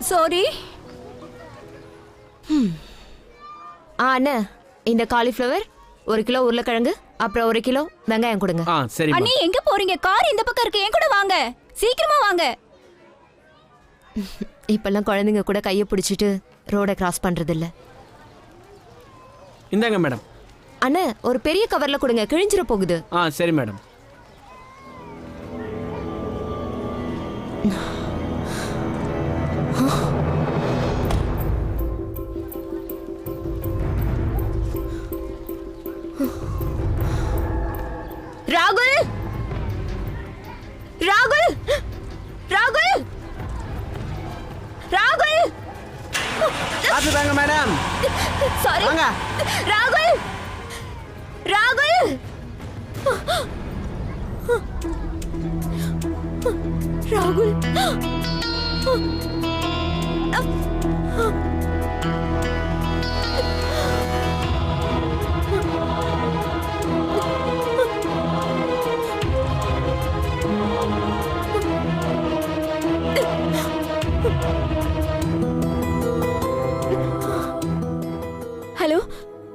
Sorry ஆ அண்ணா. இந்த cauliflower ஒரு kilo உருளைக்கிழங்கு அப்புறம் ஒரு கிலோ வெங்காயம் கொடுங்க. ஆ சரிம்மா அண்ணி எங்க போறீங்க? கார் இந்த பக்கம் இருக்கு. என் கூட வாங்க. சீக்கிரமா வாங்க. இப்பெல்லாம் குழந்தைங்க கூட கையை பிடிச்சிட்டு ரோட கிராஸ் பண்றது இல்ல இந்தாங்க மேடம். அண்ணா ஒரு பெரிய கவர்ல கொடுங்க. கிழிஞ்சிர போகுது. ஆ சரி மேடம். रागुल रागुल रागुल रागुल आफू बाङ्गा म्याडम सरी बाङ्गा रागुल रागुल रागुल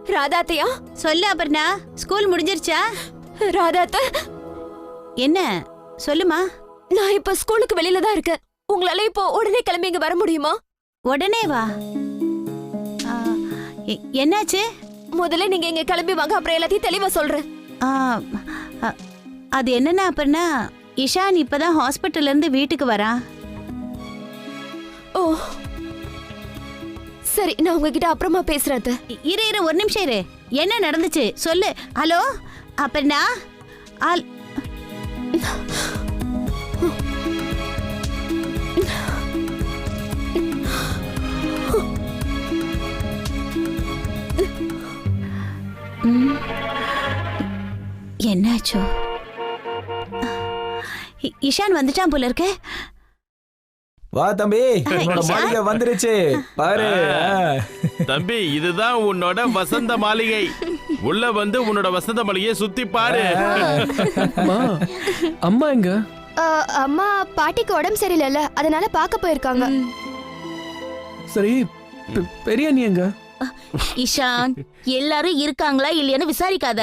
ராதாத்தையா? சொல்லு அபர்ணா. ஸ்கூல் முடிஞ்சிருச்சா? ராதாத்த? என்ன? சொல்லுமா. நான் இப்ப ஸ்கூலுக்கு வெளியில தான் இருக்கேன். உங்களால இப்போ உடனே கிளம்பி இங்க வர முடியுமா? உடனே வா. ஆ, எ- என்னாச்சு? முதல்ல நீங்க இங்க கிளம்பி வாங்க அப்புறம் எல்லாத்தையும் தெளிவா சொல்றேன். ஆ, அ, அது என்னன்னா அபர்ணா இஷான் இப்பதான் ஹாஸ்பிட்டல்ல இருந்து வீட்டுக்கு வரான். ஓ சரி நான் உங்ககிட்ட அப்புறமா பேசுறேன் அத்தை. இரு இரு ஒரு நிமிஷம் இரு. என்ன நடந்துச்சு? சொல்லு. ஹலோ? அபர்ணா ஆல் ம். என்னாச்சோ? இ- இஷான் வந்துட்டான் போல இருக்க. வா தம்பி. உன்னோட இஷா. மாளிகை வந்துருச்சு. பாரு. தம்பி இதுதான் உன்னோட வசந்த மாளிகை. உள்ள வந்து உன்னோட வசந்த மாளிகையை சுத்தி பாரு. அம்மா அம்மா எங்க? அம்மா பாட்டிக்கு உடம்பு சரியில்லைல்ல அதனால பார்க்க போயிருக்காங்க. சரி பெ- பெரிய அண்ணி எங்க? இஷான் எல்லாரும் இருக்காங்களா இல்லையான்னு விசாரிக்காத.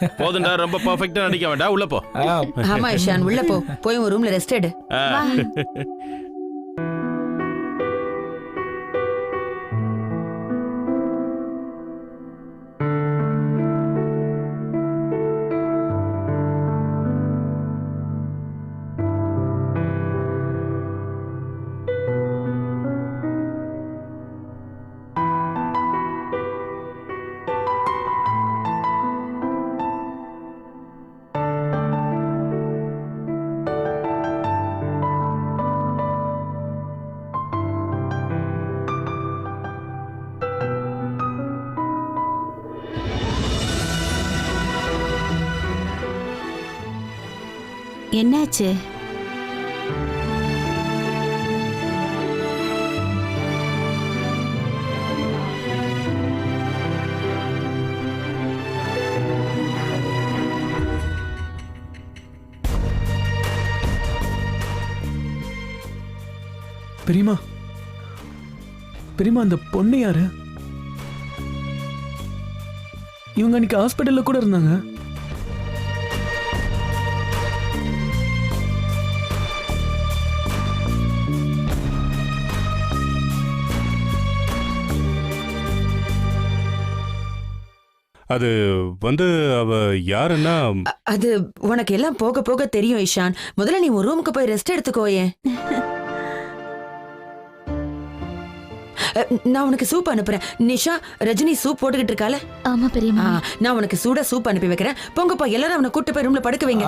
போதுண்டா ரொம்ப பர்ஃபெக்ட்டா நடிக்க வேண்டாம். உள்ள போ. ஆமா இஷான் உள்ள போ. போய் ஒரு ரூம்ல ரெஸ்ட் எடு. என்னாச்சு? பெரியமா பெரியமா அந்த பொண்ணு யாரு? இவங்க அன்னைக்கு ஹாஸ்பிட்டல்ல கூட இருந்தாங்க. அது வந்து அவ யாருன்னா? அது உனக்கு எல்லாம் போக போக தெரியும் இஷான் முதல்ல நீ ஒரு ரூமுக்கு போய் ரெஸ்ட் எடுத்துக்கோயே நான் உனக்கு சூப் அனுப்புறேன். நிஷா ரஜினி சூப் போட்டுக்கிட்டு இருக்கால ஆமா பெரியம்மா நான் உனக்கு சூடா சூப் அனுப்பி வைக்கிறேன். போங்கப்பா எல்லாரும் அவனை கூட்டு போய் ரூம்ல படுக்க வைங்க.